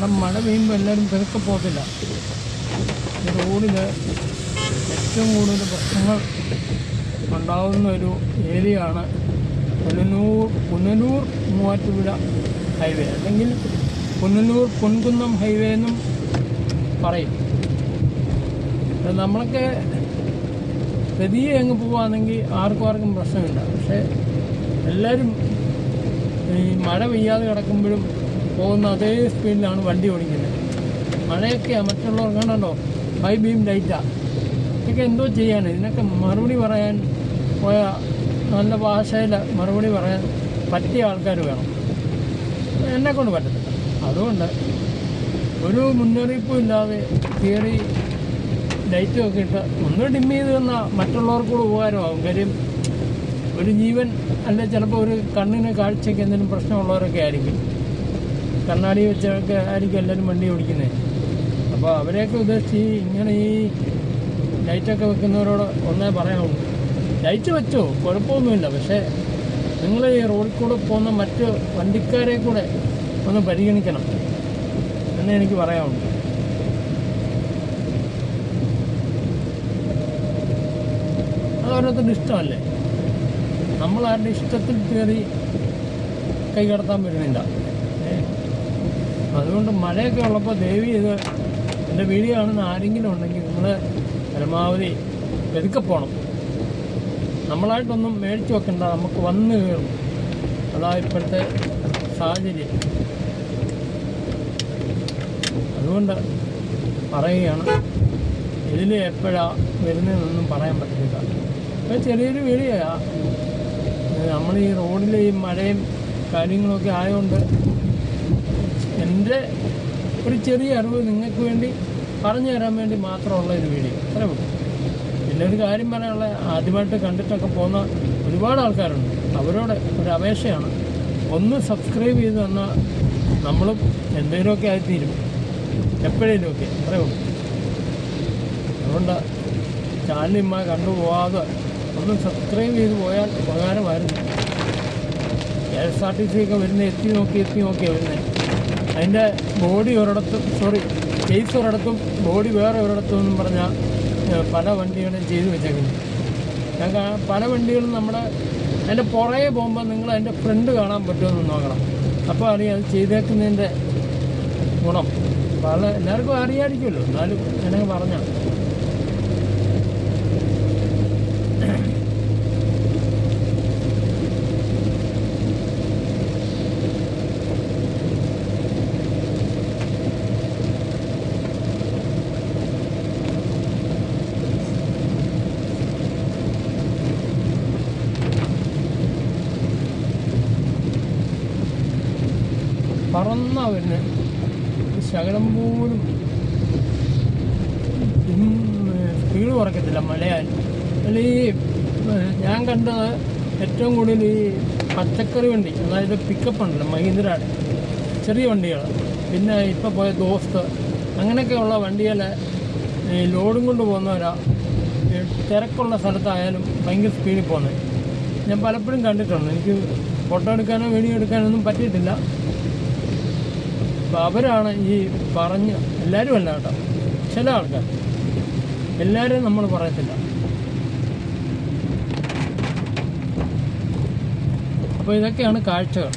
കാരണം മഴ പെയ്യുമ്പോൾ എല്ലാവരും പെരുക്കെ പോകത്തില്ല. റോഡിൽ ഏറ്റവും കൂടുതൽ പ്രശ്നങ്ങൾ ഉണ്ടാകുന്ന ഒരു ഏരിയയാണ് പുനലൂർ പുനലൂർ മൂവാറ്റുപുഴ ഹൈവേ. അല്ലെങ്കിൽ പുനലൂർ പൊൻകുന്നം ഹൈവേ എന്നും പറയും. നമ്മളൊക്കെ പതിയെ അങ്ങ് പോവാണെങ്കിൽ ആർക്കും ആർക്കും പ്രശ്നമില്ല. പക്ഷേ എല്ലാവരും ഈ മഴ പെയ്യാതെ കിടക്കുമ്പോഴും പോകുന്ന അതേ സ്പീഡിലാണ് വണ്ടി ഓടിക്കുന്നത്. മഴയൊക്കെയാണ് മറ്റുള്ളവർ കാണണ്ടോ ഹൈ ബീം ലൈറ്റാ ഇതൊക്കെ എന്തോ ചെയ്യാൻ ഇതിനൊക്കെ മറുപടി പറയാൻ പോയ നല്ല ഭാഷയിൽ മറുപടി പറയാൻ പറ്റിയ ആൾക്കാർ വേണം. എന്നെ കൊണ്ട് പറ്റത്തില്ല. അതുകൊണ്ട് ഒരു മുന്നറിയിപ്പും ഇല്ലാതെ തിയറി ലൈറ്റും ഒക്കെ ഇട്ട് ഒന്ന് ഡിം ചെയ്ത് തന്നാൽ മറ്റുള്ളവർക്കൂടെ ഉപകാരമാകും കാര്യം ഒരു ജീവൻ അല്ലെ? ചിലപ്പോൾ ഒരു കണ്ണിന് കാഴ്ചയ്ക്ക് എന്തെങ്കിലും പ്രശ്നമുള്ളവരൊക്കെ ആയിരിക്കും. കണ്ണാടി വെച്ചൊക്കെ ആയിരിക്കും എല്ലാവരും വണ്ടി ഓടിക്കുന്നത് അപ്പോൾ അവരെയൊക്കെ ഉദ്ദേശിച്ച് ഇങ്ങനെ ഈ ലൈറ്റൊക്കെ വെക്കുന്നവരോട് ഒന്നേ പറയാനുള്ളൂ. ലൈറ്റ് വെച്ചോ കുഴപ്പമൊന്നുമില്ല. പക്ഷേ നിങ്ങൾ ഈ റോഡിൽ കൂടെ പോകുന്ന മറ്റ് വണ്ടിക്കാരെ കൂടെ ഒന്ന് പരിഗണിക്കണം എന്നേ എനിക്ക് പറയാനുള്ളൂ. അത് ഓരോരുത്തരുടെ ഇഷ്ടമല്ലേ? നമ്മൾ ആരുടെ ഇഷ്ടത്തിൽ കയറി കൈ കടത്താൻ പറ്റുന്നില്ല. ഏ? അതുകൊണ്ട് മഴയൊക്കെ ഉള്ളപ്പോൾ ദേവി ഇത് എന്റെ വീഡിയോ കാണുന്ന ആരെങ്കിലും ഉണ്ടെങ്കിൽ നിങ്ങൾ പരമാവധി പെരുക്കെ പോകണം നമ്മളായിട്ടൊന്നും മേടിച്ചു വെക്കണ്ട നമുക്ക് വന്നു കയറും. അതാ ഇപ്പോഴത്തെ സാഹചര്യം. അതുകൊണ്ട് പറയുകയാണ് ഇതിൽ എപ്പോഴാ വരുന്നതെന്നൊന്നും പറയാൻ പറ്റില്ല അപ്പോൾ ചെറിയൊരു വീഡിയോയാ. നമ്മൾ ഈ റോഡിൽ ഈ മഴയും കാര്യങ്ങളൊക്കെ ആയതുകൊണ്ട് എന്റെ ഒരു ചെറിയ അറിവ് നിങ്ങൾക്ക് വേണ്ടി പറഞ്ഞു തരാൻ വേണ്ടി മാത്രമുള്ള ഒരു വീഡിയോ. അത്രേ ഉള്ളൂ. പിന്നെ ഒരു കാര്യം പറയാനുള്ള ആദ്യമായിട്ട് കണ്ടിട്ടൊക്കെ പോകുന്ന ഒരുപാട് ആൾക്കാരുണ്ട്. അവരോട് ഒരു അപേക്ഷയാണ്. ഒന്ന് സബ്സ്ക്രൈബ് ചെയ്ത് തന്നാൽ നമ്മളും എന്തെങ്കിലുമൊക്കെ ആയിത്തീരും. എപ്പോഴേലുമൊക്കെ. അത്രേ ഉള്ളൂ. അതുകൊണ്ട് ചാനലിമ്മ കണ്ടുപോകാതെ ഒന്ന് സബ്സ്ക്രൈബ് ചെയ്ത് പോയാൽ ഉപകാരമായിരുന്നു. K S R T C ഒക്കെ വരുന്നത് എത്തി നോക്കി എത്തി നോക്കിയാണ് വരുന്നത് അതിന്റെ ബോഡി ഒരിടത്തും സോറി കേസ് ഒരിടത്തും ബോഡി വേറെ ഒരിടത്തും എന്നും പറഞ്ഞാൽ പല വണ്ടികളും ചെയ്തു വെച്ചേക്കുന്നു. ഞാൻ കാ- പല വണ്ടികളും നമ്മുടെ അതിന്റെ പുറകെ പോകുമ്പോൾ നിങ്ങൾ അതിന്റെ ഫ്രണ്ട് കാണാൻ പറ്റുമെന്ന് നോക്കണം. അപ്പോൾ അറിയാം അത് ചെയ്തേക്കുന്നതിന്റെ ഗുണം. പല എല്ലാവർക്കും അറിയാമായിരിക്കുമല്ലോ എന്നാലും ഞാനങ്ങ് പറഞ്ഞാൽ പറന്നാ വരുന്നത് ശകലം പോലും സ്പീഡ് കുറയ്ക്കത്തില്ല മലയാൽ അതിൽ ഈ ഞാൻ കണ്ടത് ഏറ്റവും കൂടുതൽ ഈ പച്ചക്കറി വണ്ടി അതായത് പിക്കപ്പ് ഉണ്ടല്ലോ മഹീന്ദ്രയുടെ ചെറിയ വണ്ടികൾ. പിന്നെ ഇപ്പോൾ പോയ ദോസ്ത് അങ്ങനെയൊക്കെയുള്ള വണ്ടികൾ ഈ ലോഡും കൊണ്ട് പോകുന്നവരാ. തിരക്കുള്ള സ്ഥലത്തായാലും ഭയങ്കര സ്പീഡിൽ പോകുന്നത് ഞാൻ പലപ്പോഴും കണ്ടിട്ടുണ്ട്. എനിക്ക് ഫോട്ടോ എടുക്കാനോ വീഡിയോ എടുക്കാനോ ഒന്നും പറ്റിയിട്ടില്ല. അപ്പോൾ അവരാണ് ഈ പറഞ്ഞ് എല്ലാവരും അല്ല കേട്ടോ. ചില ആൾക്കാർ. എല്ലാവരെയും നമ്മൾ പറയത്തില്ല. അപ്പോൾ ഇതൊക്കെയാണ് കാഴ്ചകൾ.